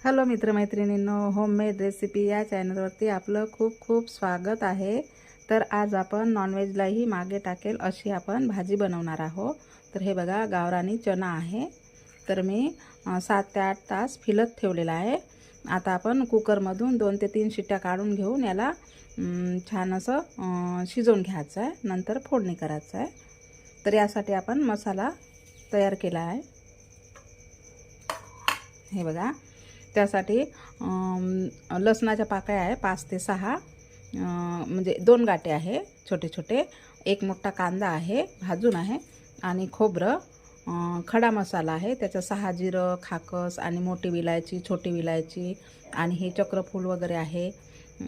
Hello मित्रमैत्रिणींनो homemade recipe या चॅनलवरती आपलं खूप खूप स्वागत आहे. तर आज आपण नॉनव्हेजलाही मागे टाकेल अशी आपण भाजी बनवणार आहोत. तर हे बघा गावरानी चना आहे. तर मी सात ते आठ तास फिलत ठेवलेला आहे. आता आपण कुकरमधून दोन ते तीन शिट्ट्या काढून घेऊन याला छान असं शिजवून घ्यायचं आहे. नंतर फोडणी करायचं आहे. तर यासाठी आपण मसाला तयार केला आहे. हे बघा त्यासाठी लसणाच्या पाकळ्या आहे पाच ते सहा. म्हणजे दोन गाटे आहे छोटे छोटे. एक मोठा कांदा आहे भाजून आहे आणि खोबरं. खडा मसाला आहे त्याचं सहा जिरं खाकस आणि मोठी विलायची छोटी विलायची आणि हे चक्रफूल वगैरे आहे.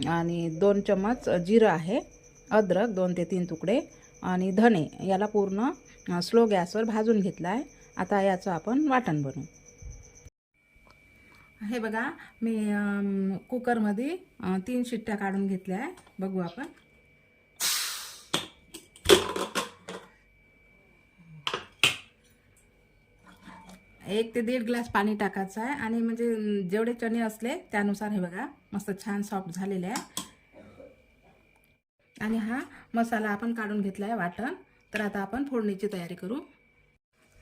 आणि दोन चमच जिरं आहे अद्रक दोन ते तीन तुकडे आणि धणे. याला पूर्ण स्लो गॅसवर भाजून घेतला आहे आता याचं आपण वाटण बनवू. हे बघा मी कुकरमध्ये तीन शिट्ट्या काढून घेतल्या आहे. बघू आपण. एक ते दीड ग्लास पाणी टाकायचं आहे आणि म्हणजे जेवढे चणे असले त्यानुसार हे बघा मस्त छान सॉफ्ट झालेले आहे. आणि हा मसाला आपण काढून घेतला आहे वाटण. तर आता आपण फोडणीची तयारी करू.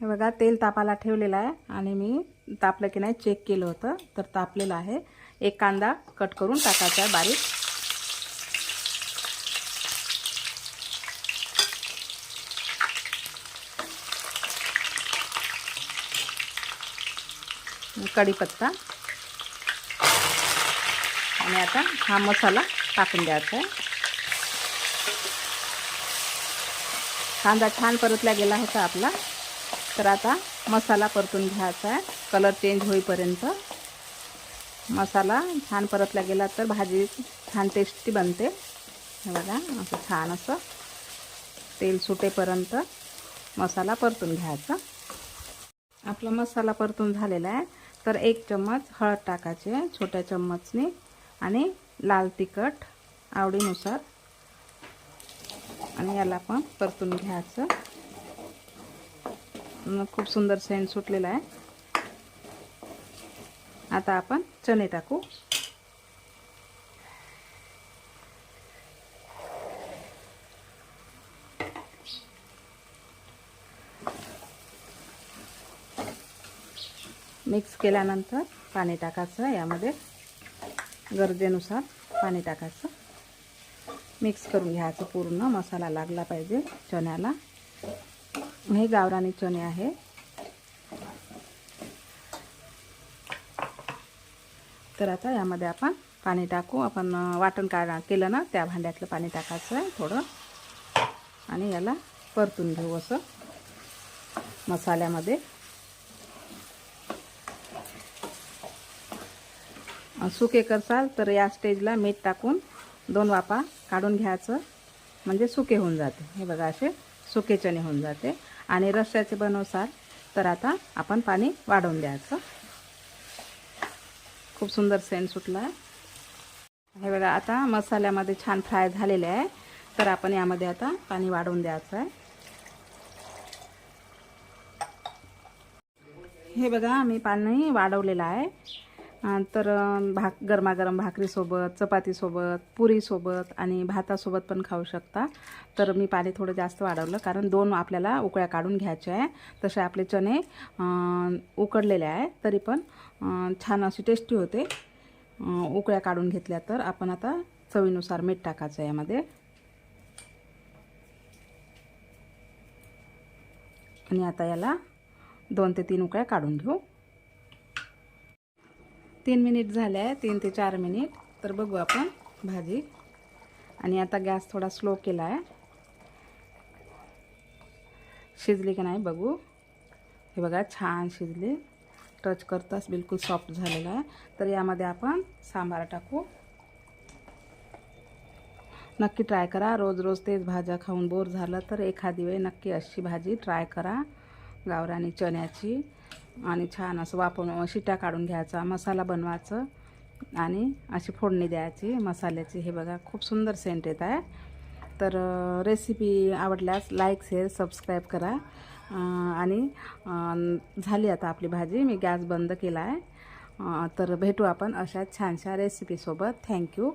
हे बघा तेल तापाला ठेवलेलं आहे आणि मी तापलं की नाही चेक केलं होतं तर तापलेलं आहे. एक कांदा कट करून टाकायचा आहे बारीक. कढीपत्ता. आणि आता हा मसाला टाकून द्यायचा आहे. कांदा छान परतला गेला होता आपला. तर आता मसाला परतून घ्यायचा आहे. कलर चेंज होईपर्यंत. मसाला छान परतला गेला तर भाजी छान टेस्टी बनते. बघा असं छान असं तेल सुटेपर्यंत मसाला परतून घ्यायचा. आपला मसाला परतून झालेला आहे. तर एक चम्मच हळद टाकायची आहे छोट्या चम्मचने. आणि लाल तिखट आवडीनुसार. आणि याला पण परतून घ्यायचं. खूप सुंदर सेंट सुटलेला आहे. आता आपण चणे टाकू. मिक्स केल्यानंतर पाणी टाकायचं यामध्ये. गरजेनुसार पाणी टाकायचं. मिक्स करून घ्यायचं पूर्ण मसाला लागला पाहिजे चण्याला. हे गावरानी चणे आहे. तर आता यामध्ये आपण पाणी टाकू. आपण वाटण काढ केलं ना त्या भांड्यातलं पाणी टाकायचं आहे थोडं. आणि याला परतून घेऊ असं मसाल्यामध्ये. सुके करसाल तर या स्टेजला मीठ टाकून दोन वापा काढून घ्यायचं. म्हणजे सुके होऊन जाते हे बघा असे सुकेचणे होऊन जाते. आणि रस्स्याचे बनवसाल तर आता आपण पाणी वाढवून द्यायचं. खूप सुंदर सेंट सुटला आहे. हे बघा आता मसाल्यामध्ये छान फ्राय झालेले आहे. तर आपण यामध्ये आता पाणी वाढवून द्यायचं आहे. हे बघा मी पाणी वाढवलेलं आहे. तर भाक गरमागरम भाकरीसोबत चपातीसोबत पुरीसोबत आणि भातासोबत पण खाऊ शकता. तर मी पाणी थोडं जास्त वाढवलं कारण दोन आपल्याला उकळ्या काढून घ्यायच्या आहे. तसे आपले चणे उकडलेले आहे. तरी पण छान अशी टेस्टी होते. उकळ्या काढून घेतल्या तर आपण आता चवीनुसार मीठ टाकायचं यामध्ये. आणि आता याला दोन ते तीन उकळ्या काढून घेऊ. तीन मिनिट झाले आहे तीन ते चार मिनिट. तर बघू आपण भाजी. आणि आता गॅस थोडा स्लो केला आहे शिजली की नाही बघू. हे बघा छान शिजली. टच करताच बिलकुल सॉफ्ट झालेला आहे. तर यामध्ये आपण सांबार टाकू. नक्की ट्राय करा. रोज रोज तेच भाज्या खाऊन बोर झालं तर एखादी वेळ नक्की अशी भाजी ट्राय करा. गावरानी चण्याची. आणि छान असं वापरून शिट्या काढून घ्यायचा मसाला बनवायचं आणि अशी फोडणी द्यायची. मसाल्याची हे बघा खूप सुंदर सेंट येत आहे. तर रेसिपी आवडल्यास लाईक शेअर सबस्क्राईब करा. आणि झाली आता आपली भाजी. मी गॅस बंद केला आहे तर भेटू आपण अशा छानशा रेसिपीसोबत थँक्यू